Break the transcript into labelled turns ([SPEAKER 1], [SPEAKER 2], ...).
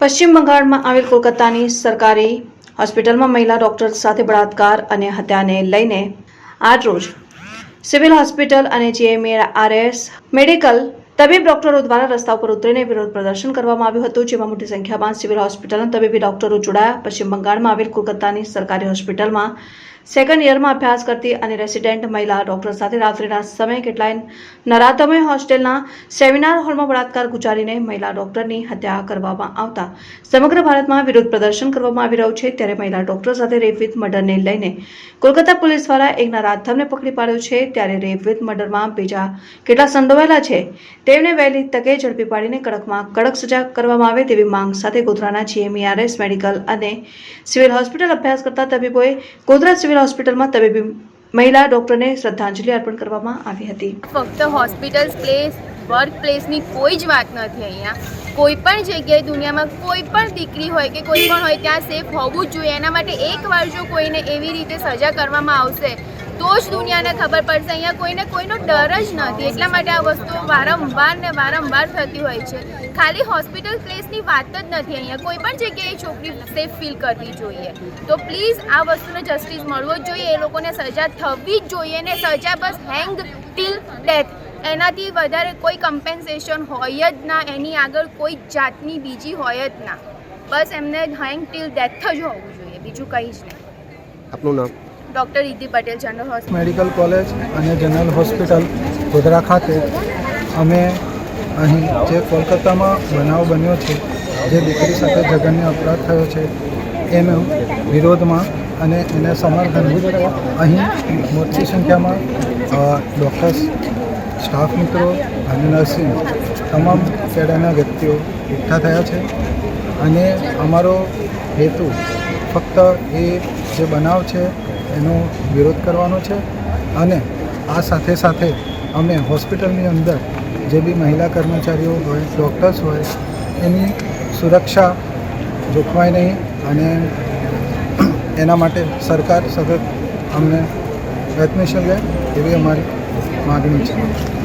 [SPEAKER 1] પશ્ચિમ બંગાળમાં આવેલ કોલકાતાની સરકારી હોસ્પિટલમાં મહિલા ડોક્ટર સાથે બળાત્કાર અને હત્યાને લઈને આજરોજ સિવિલ હોસ્પિટલ અને જીએમએઆરએસ મેડિકલ તબીબ ડોક્ટરો દ્વારા રસ્તા ઉપર ઉતરીને વિરોધ પ્રદર્શન કરવામાં આવ્યું હતું, જેમાં મોટી સંખ્યામાં સિવિલ હોસ્પિટલના તબીબી ડોક્ટરો જોડાયા. પશ્ચિમ બંગાળમાં આવેલ કોલકાતાની સરકારી હોસ્પિટલમાં સેકન્ડ યરમાં અભ્યાસ કરતી અને રેસિડેન્ટ મહિલા ડોક્ટર સાથે રાત્રિના સમયે કેટલાય નરાધમે હોસ્ટેલના સેમિનાર હોલમાં બળાત્કાર ગુજારીને મહિલા ડોક્ટરની હત્યા કરવામાં આવતા. સમગ્ર ભારતમાં વિરોધ પ્રદર્શન કરવામાં આવી રહ્યું છે. ત્યારે મહિલા ડોક્ટર સાથે રેપ વિથ મર્ડરને લઈને કોલકાતા પોલીસ દ્વારા એક નરાધમને પકડી પાડ્યો છે. ત્યારે રેપ વિથ મર્ડરમાં બીજા કેટલા સંડોવાયેલા છે? તેમને વહેલી તકે ઝડપી પાડીને કડકમાં કડક સજા કરવામાં આવે તેવી માંગ સાથે ગોધરાના જીએમઈઆરએસ મેડિકલ અને સિવિલ હોસ્પિટલ અભ્યાસ કરતા તબીબોએ ગોધરા સિવિલ હોસ્પિટલમાં તબીબી મહિલા ડોક્ટરને શ્રદ્ધાંજલિ અર્પણ કરવામાં આવી હતી.
[SPEAKER 2] ફક્ત હોસ્પિટલ પ્લેસ વર્ક પ્લેસની કોઈ જ વાત નથી અહીંયા. કોઈ પણ જગ્યાએ દુનિયામાં કોઈ પણ દીકરી હોય કે કોઈ પણ હોય, ત્યાં સેફ હોવું જ જોઈએ. એના માટે એકવાર જો કોઈને એવી રીતે સજા કરવામાં આવશે તો જ દુનિયાને ખબર પડશે. અહીંયા કોઈને કોઈનો ડર જ નથી. એટલા માટે આ વસ્તુ વારંવાર ને વારંવાર થતી હોય છે. ખાલી હોસ્પિટલ પ્લેસની વાત જ નથી અહીંયા. કોઈ પણ જગ્યાએ છોકરી સેફ ફીલ કરવી જોઈએ. તો પ્લીઝ આ વસ્તુને જસ્ટિસ મળવો જ જોઈએ. એ લોકોને સજા થવી જ જોઈએ ને સજા બસ હેંગ ટીલ ડેથ એનાથી વધારે કોઈ કમ્પેન્સેશન હોય જ ના. એની આગળ કોઈ જાતની બીજી હોય જ ના. બસ એમને હેંગ ટીલ ડેથ જ હોવું જોઈએ. બીજું કંઈ જ નહીં.
[SPEAKER 3] આપનું નામ?
[SPEAKER 2] Doctor Riti Patel, general hospital.
[SPEAKER 4] Medical college અને જનરલ હોસ્પિટલ ગોધરા ખાતે અમે અહીં જે કોલકાતામાં બનાવ બન્યો છે, જે દીકરી સાથે જગન્ય અપરાધ થયો છે, એનો વિરોધમાં અને એને સમર્થન અહીં મોટી સંખ્યામાં ડૉક્ટર્સ, સ્ટાફ મિત્રો અને નર્સિંગ તમામ કેડાના વ્યક્તિઓ એકઠા થયા છે. અને અમારો હેતુ ફક્ત એ જે બનાવ છે એનો વિરોધ કરવાનો છે અને આ સાથે સાથે અમે હોસ્પિટલની અંદર જે બી મહિલા કર્મચારીઓ હોય, ડૉક્ટર્સ હોય, એની સુરક્ષા જોખવાય નહીં અને એના માટે સરકાર સતત અમને પ્રયત્નશીલ રહે એવી અમારી માગણી છે.